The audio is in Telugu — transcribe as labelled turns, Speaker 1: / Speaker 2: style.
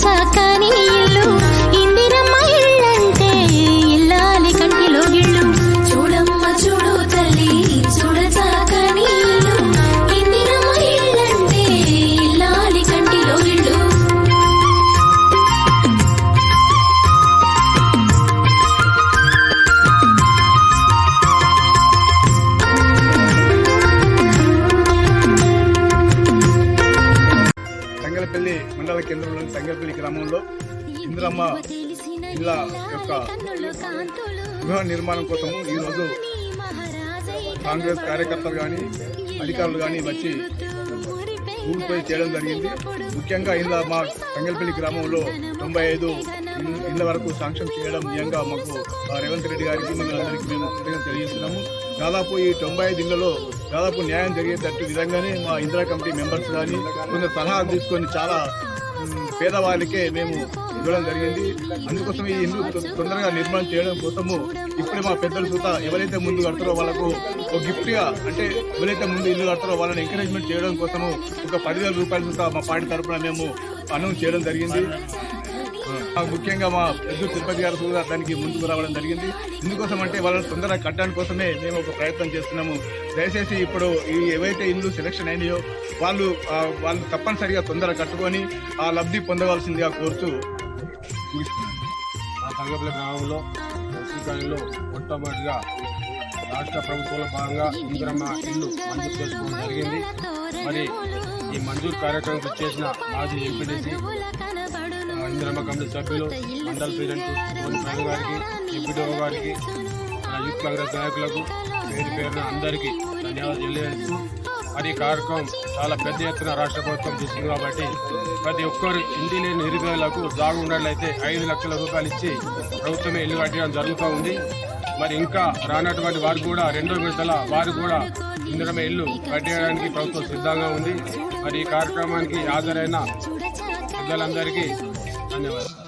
Speaker 1: चा మండల కేంద్రంలోని సంగపల్లి గ్రామంలో ఇందిరమ్మ ఇళ్ళ యొక్క గృహ నిర్మాణం కోసము ఈరోజు కాంగ్రెస్ కార్యకర్తలు కానీ అధికారులు కానీ వచ్చి ఊరిపోయి చేయడం జరిగింది. ముఖ్యంగా ఇలా మా సంగల్పల్లి గ్రామంలో తొంభై ఐదు ఇళ్ళ- వరకు శాంక్షన్ చేయడం నిజంగా మాకు రేవంత్ రెడ్డి గారికి మిమ్మల్ని మేము కృతజ్ఞతలు తెలియజేస్తున్నాము. దాదాపు ఈ తొంభై ఐదు ఇళ్ళలో దాదాపు న్యాయం జరిగేటట్టు విధంగానే మా ఇందిరా కమిటీ మెంబర్స్ కానీ కొంత సలహాలు తీసుకొని చాలా పేదవాళ్ళకే మేము ఇవ్వడం జరిగింది. అందుకోసం ఈ ఇల్లు తొందరగా నిర్మాణం చేయడం కోసము ఇప్పుడే మా పెద్దలు చూత ఎవరైతే ముందు కడతారో వాళ్ళకు ఒక గిఫ్ట్గా అంటే ఎవరైతే ముందు ఇల్లు కడతారో వాళ్ళని ఎంకరేజ్మెంట్ చేయడం కోసము ఒక పదివేల రూపాయల చూత మా పార్టీ తరఫున మేము అనౌన్స్ చేయడం జరిగింది. ముఖ్యంగా మా పెద్ద తిరుపతి గారు కూడా దానికి ముందుకు రావడం జరిగింది. ఇందుకోసం అంటే వాళ్ళని తొందరగా కట్టడం కోసమే మేము ఒక ప్రయత్నం చేస్తున్నాము. దయచేసి ఇప్పుడు ఈ ఏవైతే ఇల్లు సెలక్షన్ అయినాయో వాళ్ళు వాళ్ళు తప్పనిసరిగా తొందరగా కట్టుకొని ఆ లబ్ధి పొందవలసిందిగా కోరుతూ ముగిస్తున్నాను.
Speaker 2: ఆ సంగపల్లి గ్రామంలో శ్రీకాళిలో మొట్టమొదటిగా రాష్ట్ర ప్రభుత్వంలో భాగంగా ఇందిరమ్మ ఇల్లు మంజూరు చేసుకోవడం జరిగింది. మరి ఈ మంజూరు కార్యక్రమం చేసిన మాజీ ఎంపీడీసీ ఇందిరమ్మ కమిటీ సభ్యులు మండల ప్రెసిడెంట్ సోని ప్రభు గారికి ఎంపీడీఓ గారికి మన యూత్ కాంగ్రెస్ నాయకులకు పేరు పేరున అందరికీ ధన్యవాదాలు తెలియజేస్తూ మరి ఈ కార్యక్రమం చాలా పెద్ద ఎత్తున రాష్ట్ర ప్రభుత్వం తీసుకుంది కాబట్టి ప్రతి ఒక్కరు ఇంటి లేని నిరుపేదలకు జాగు ఉన్నట్లయితే ఐదు లక్షల రూపాయలు ఇచ్చి ప్రభుత్వమే ఇల్లు కట్టడం జరుగుతూ ఉంది. మరి ఇంకా రానటువంటి వారు కూడా రెండో విడతల వారు కూడా ఇందిరమే ఇల్లు కట్టేయడానికి ప్రభుత్వం సిద్ధంగా ఉంది. మరి ఈ కార్యక్రమానికి హాజరైన పెద్దలందరికీ ధన్యవాదాలు